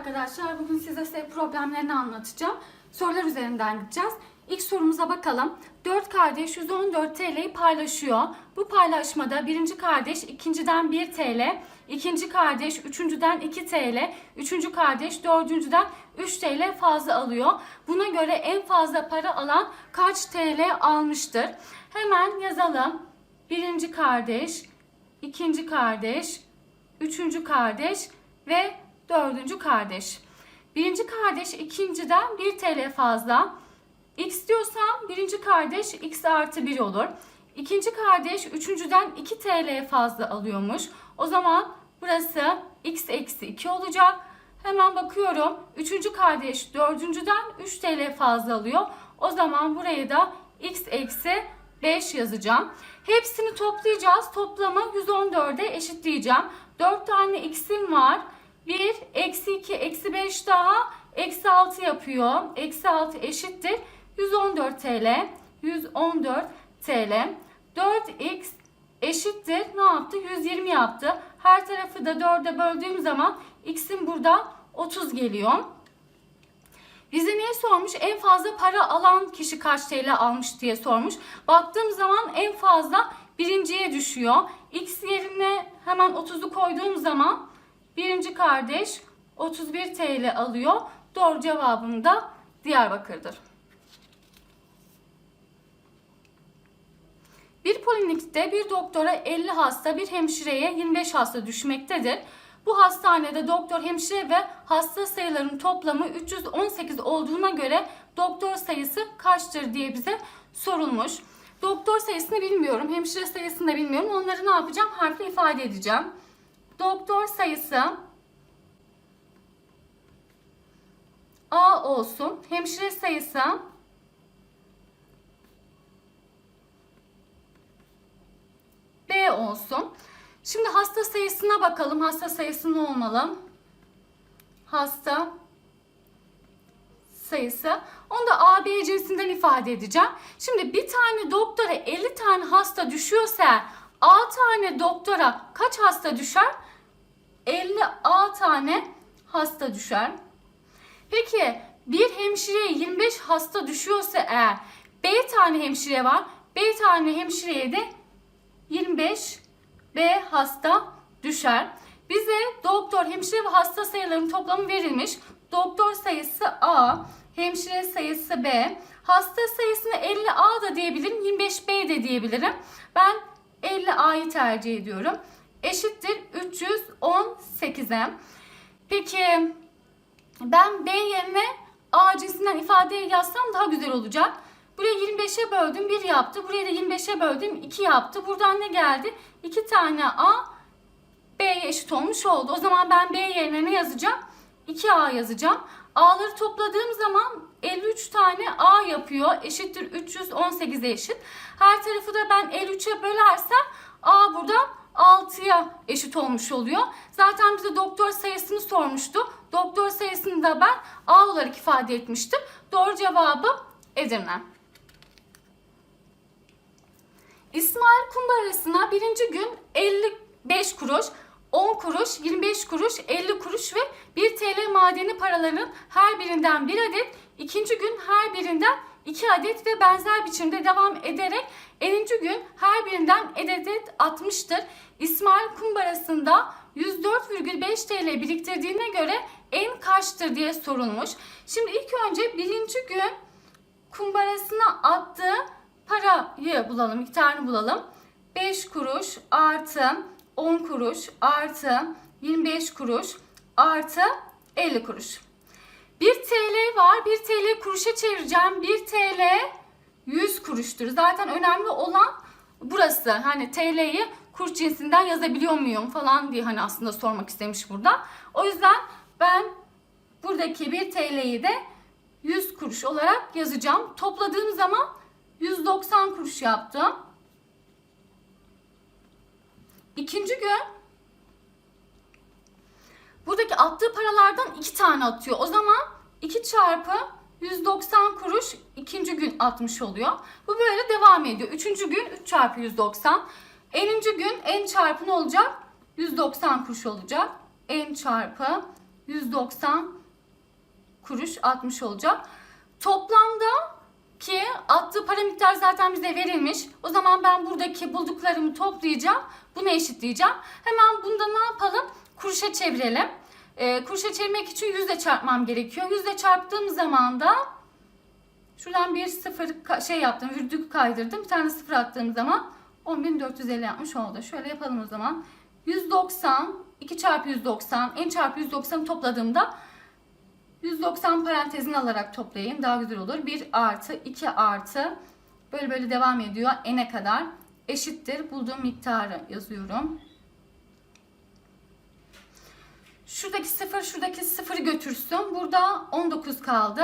arkadaşlar. Bugün size sayı problemlerini anlatacağım. Sorular üzerinden gideceğiz. İlk sorumuza bakalım. 4 kardeş 114 TL'yi paylaşıyor. Bu paylaşmada birinci kardeş ikinciden 1 TL, ikinci kardeş üçüncüden 2 TL, üçüncü kardeş dördüncüden 3 TL fazla alıyor. Buna göre en fazla para alan kaç TL almıştır? Hemen yazalım. Birinci kardeş, ikinci kardeş, üçüncü kardeş ve dördüncü kardeş. Birinci kardeş ikinciden 1 TL fazla. X diyorsam birinci kardeş x artı 1 olur. İkinci kardeş üçüncüden 2 TL fazla alıyormuş. O zaman burası x eksi 2 olacak. Hemen bakıyorum. Üçüncü kardeş dördüncüden 3 TL fazla alıyor. O zaman buraya da x eksi 5 yazacağım. Hepsini toplayacağız. Toplamı 114'e eşitleyeceğim. 4 tane x'im var. 1, eksi 2, eksi 5 daha eksi 6 yapıyor. Eksi 6 eşittir. 114 TL. 114 TL. 4x eşittir. Ne yaptı? 120 yaptı. Her tarafı da 4'e böldüğüm zaman x'in burada 30 geliyor. Bize neyi sormuş? En fazla para alan kişi kaç TL almış diye sormuş. Baktığım zaman en fazla birinciye düşüyor. X yerine hemen 30'u koyduğum zaman birinci kardeş 31 TL alıyor. Doğru cevabım da Diyarbakır'dır. Bir poliklinikte bir doktora 50 hasta, bir hemşireye 25 hasta düşmektedir. Bu hastanede doktor, hemşire ve hasta sayılarının toplamı 318 olduğuna göre doktor sayısı kaçtır diye bize sorulmuş. Doktor sayısını bilmiyorum, hemşire sayısını da bilmiyorum. Onları ne yapacağım? Harfle ifade edeceğim. Doktor sayısı A olsun. Hemşire sayısı B olsun. Şimdi hasta sayısına bakalım. Hasta sayısı ne olmalı? Hasta sayısı. Onu da A, B cinsinden ifade edeceğim. Şimdi bir tane doktora 50 tane hasta düşüyorsa A tane doktora kaç hasta düşer? 50 A tane hasta düşer. Peki bir hemşireye 25 hasta düşüyorsa eğer B tane hemşire var. B tane hemşireye de 25 B hasta düşer. Bize doktor, hemşire ve hasta sayılarının toplamı verilmiş. Doktor sayısı A, hemşire sayısı B. Hasta sayısını 50A da diyebilirim, 25B de diyebilirim. Ben 50A'yı tercih ediyorum. Eşittir 318'e. Peki ben B yerine A cinsinden ifade yazsam daha güzel olacak. Buraya 25'e böldüm 1 yaptı. Buraya da 25'e böldüm 2 yaptı. Buradan ne geldi? 2 tane A B'ye eşit olmuş oldu. O zaman ben B yerine ne yazacağım? 2A yazacağım. A'ları topladığım zaman 53 tane A yapıyor. Eşittir 318'e eşit. Her tarafı da ben 53'e bölersem A buradan 6'ya eşit olmuş oluyor. Zaten bize doktor sayısını sormuştu. Doktor sayısını da ben A olarak ifade etmiştim. Doğru cevabı Edirne. İsmail kumbarasına birinci gün 55 kuruş, 10 kuruş, 25 kuruş, 50 kuruş ve 1 TL madeni paralarının her birinden bir adet, ikinci gün her birinden 2 adet ve benzer biçimde devam ederek 50. gün her birinden adet 60'tır. İsmail kumbarasında 104,5 TL biriktirdiğine göre en kaçtır diye sorulmuş. Şimdi ilk önce birinci gün kumbarasına attığı parayı bulalım, miktarını bulalım. 5 kuruş artı 10 kuruş artı 25 kuruş artı 50 kuruş. 1 TL var. 1 TL kuruşa çevireceğim. 1 TL 100 kuruştur. Zaten önemli olan burası. Hani TL'yi kuruş cinsinden yazabiliyor muyum falan diye hani aslında sormak istemiş burada. O yüzden ben buradaki 1 TL'yi de 100 kuruş olarak yazacağım. Topladığım zaman 190 kuruş yaptım. İkinci gün buradaki attığı paralardan iki tane atıyor. O zaman 2 çarpı 190 kuruş ikinci gün atmış oluyor. Bu böyle devam ediyor. Üçüncü gün 3 çarpı 190. Eninci gün n çarpı ne olacak? 190 kuruş olacak. n çarpı 190 kuruş 60 olacak. Toplamda ki attığı para miktarı zaten bize verilmiş. O zaman ben buradaki bulduklarımı toplayacağım. Bunu eşitleyeceğim. Hemen bunda ne yapalım? Kuruşa çevirelim. Ee, kuruşa çevirmek için yüzle çarpmam gerekiyor. Yüzle çarptığım zaman da şuradan bir sıfır şey yaptım. Virgül kaydırdım. Bir tane sıfır attığım zaman 10.450 yapmış oldu. Şöyle yapalım o zaman. 190 2 çarpı 190 n çarpı 190 topladığımda 190 parantezini alarak toplayayım. Daha güzel olur. 1 artı 2 artı böyle böyle devam ediyor. N'e kadar eşittir. Bulduğum miktarı yazıyorum. Şuradaki 0 şuradaki 0'ı götürsün. Burada 19 kaldı.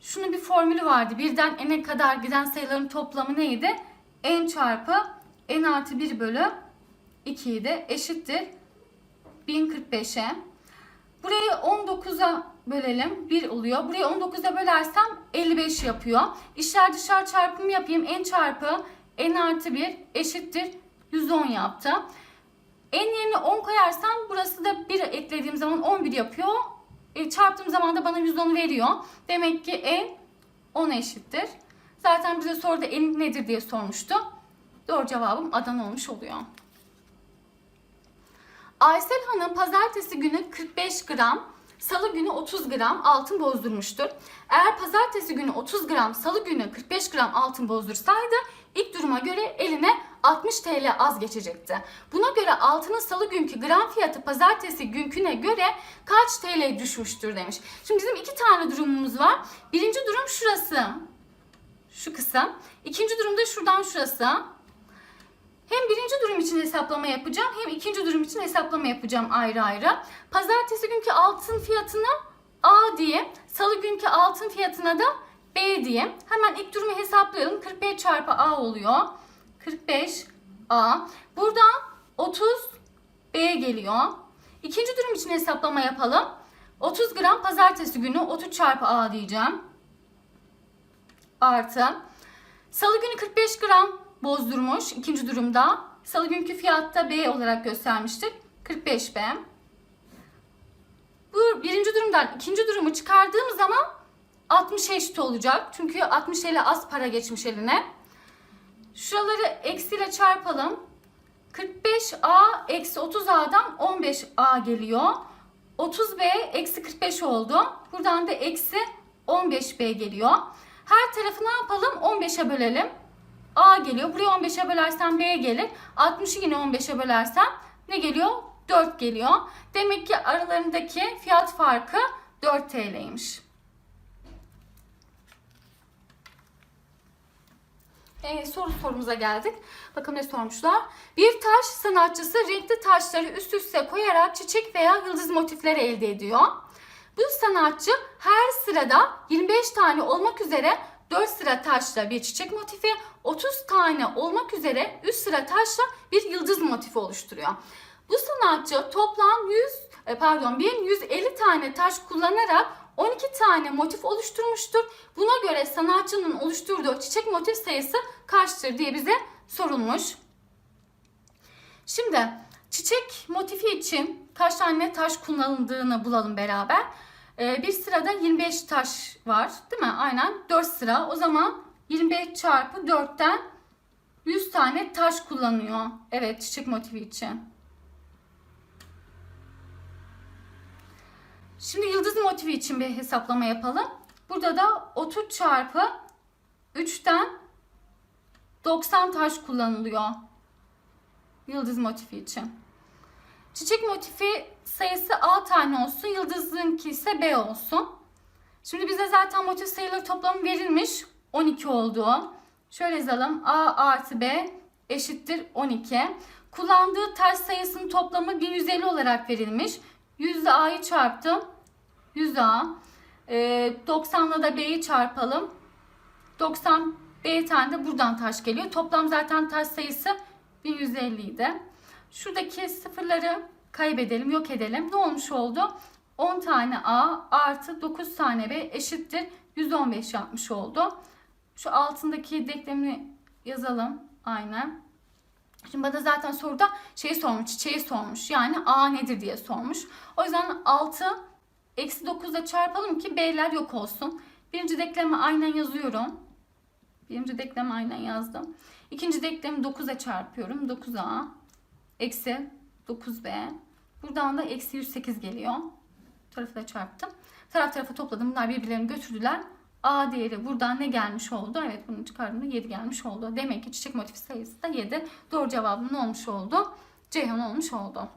Şunun bir formülü vardı. Birden n'e kadar giden sayıların toplamı neydi? n çarpı n artı 1 bölü 2 idi. Eşittir. 1045'e. Burayı 19'a bölelim. 1 oluyor. Burayı 19'a bölersem 55 yapıyor. İşler dışarı çarpımı yapayım. n çarpı n artı 1 eşittir. 110 yaptı. N yerine 10 koyarsam burası da 1 eklediğim zaman 11 yapıyor. E, çarptığım zaman da bana 110 veriyor. Demek ki n 10 eşittir. Zaten bize soruda n nedir diye sormuştu. Doğru cevabım Adana olmuş oluyor. Aysel Hanım pazartesi günü 45 gram, salı günü 30 gram altın bozdurmuştur. Eğer pazartesi günü 30 gram, salı günü 45 gram altın bozdursaydı ilk duruma göre eline 60 TL az geçecekti. Buna göre altının salı günkü gram fiyatı pazartesi günküne göre kaç TL düşmüştür demiş. Şimdi bizim iki tane durumumuz var. Birinci durum şurası. Şu kısım. İkinci durumda şuradan şurası. Hem birinci durum için hesaplama yapacağım hem ikinci durum için hesaplama yapacağım ayrı ayrı. Pazartesi günkü altın fiyatına A diye, salı günkü altın fiyatına da B diye. Hemen ilk durumu hesaplayalım. 45 çarpı A oluyor. 45 A. Buradan 30 B geliyor. İkinci durum için hesaplama yapalım. 30 gram pazartesi günü 30 çarpı A diyeceğim. Artı. Salı günü 45 gram bozdurmuş ikinci durumda. Salı günkü fiyatta B olarak göstermiştik. 45B. Bu birinci durumdan ikinci durumu çıkardığım zaman 60 eşit olacak. Çünkü 60 TL az para geçmiş eline. Şuraları eksiyle çarpalım. 45A eksi 30A'dan 15A geliyor. 30B eksi 45 oldu. Buradan da eksi 15B geliyor. Her tarafı ne yapalım? 15'e bölelim. A geliyor. Buraya 15'e bölersem B gelir. 60'ı yine 15'e bölersem ne geliyor? 4 geliyor. Demek ki aralarındaki fiyat farkı 4 TL'ymiş. Ee, soru sorumuza geldik. Bakın ne sormuşlar. Bir taş sanatçısı renkli taşları üst üste koyarak çiçek veya yıldız motifleri elde ediyor. Bu sanatçı her sırada 25 tane olmak üzere 4 sıra taşla bir çiçek motifi, 30 tane olmak üzere 3 sıra taşla bir yıldız motifi oluşturuyor. Bu sanatçı toplam 100 e, pardon 1150 tane taş kullanarak 12 tane motif oluşturmuştur. Buna göre sanatçının oluşturduğu çiçek motif sayısı kaçtır diye bize sorulmuş. Şimdi çiçek motifi için kaç tane taş kullanıldığını bulalım beraber. Ee, bir sırada 25 taş var değil mi? Aynen 4 sıra. O zaman 25 çarpı 4'ten 100 tane taş kullanıyor. Evet çiçek motifi için. Şimdi yıldız motifi için bir hesaplama yapalım. Burada da 30 çarpı 3'ten 90 taş kullanılıyor. Yıldız motifi için. Çiçek motifi sayısı A tane olsun. Yıldızınki ise B olsun. Şimdi bize zaten motif sayıları toplamı verilmiş. 12 olduğu. Şöyle yazalım. A artı B eşittir 12. Kullandığı taş sayısının toplamı 1150 olarak verilmiş. 100 ile A'yı çarptım. 100 A. E, 90'la da B'yi çarpalım. 90 B tane de buradan taş geliyor. Toplam zaten taş sayısı 1150 idi. Şuradaki sıfırları kaybedelim, yok edelim. Ne olmuş oldu? 10 tane A artı 9 tane B eşittir 115 yapmış oldu. Şu altındaki denklemini yazalım. Aynen. Şimdi bana zaten soruda şeyi sormuş, çiçeği sormuş. Yani A nedir diye sormuş. O yüzden 6 Eksi 9'la çarpalım ki B'ler yok olsun. Birinci denklemi aynen yazıyorum. Birinci denklemi aynen yazdım. İkinci denklemi 9'a çarpıyorum. 9A eksi 9B. Buradan da eksi 108 geliyor. Bu tarafı da çarptım. Taraf tarafa topladım. Bunlar birbirlerini götürdüler. A değeri buradan ne gelmiş oldu? Evet bunu çıkardığımda 7 gelmiş oldu. Demek ki çiçek motifi sayısı da 7. Doğru cevabım ne olmuş oldu? Ceyhan olmuş oldu.